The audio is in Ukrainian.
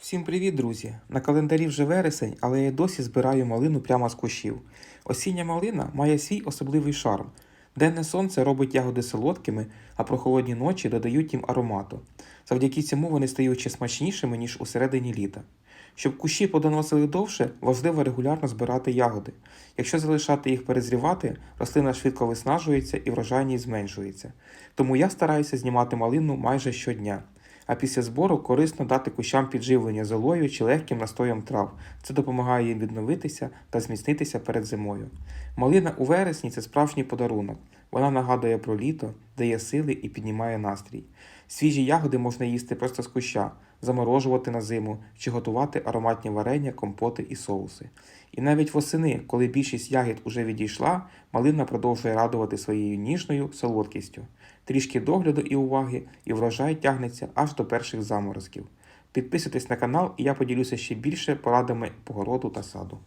Всім привіт, друзі! На календарі вже вересень, але я досі збираю малину прямо з кущів. Осіння малина має свій особливий шарм. Денне сонце робить ягоди солодкими, а прохолодні ночі додають їм аромату. Завдяки цьому вони стають ще смачнішими, ніж у середині літа. Щоб кущі подоносили довше, важливо регулярно збирати ягоди. Якщо залишати їх перезрівати, рослина швидко виснажується і врожайність зменшується. Тому я стараюся знімати малину майже щодня. А після збору корисно дати кущам підживлення золою чи легким настоєм трав. Це допомагає їм відновитися та зміцнитися перед зимою. Малина у вересні це справжній подарунок. Вона нагадує про літо, дає сили і піднімає настрій. Свіжі ягоди можна їсти просто з куща, заморожувати на зиму чи готувати ароматні варення, компоти і соуси. І навіть восени, коли більшість ягід уже відійшла, малина продовжує радувати своєю ніжною солодкістю. Трішки догляду і уваги, і врожай тягнеться аж до перших заморозків. Підписуйтесь на канал, і я поділюся ще більше порадами по городу та саду.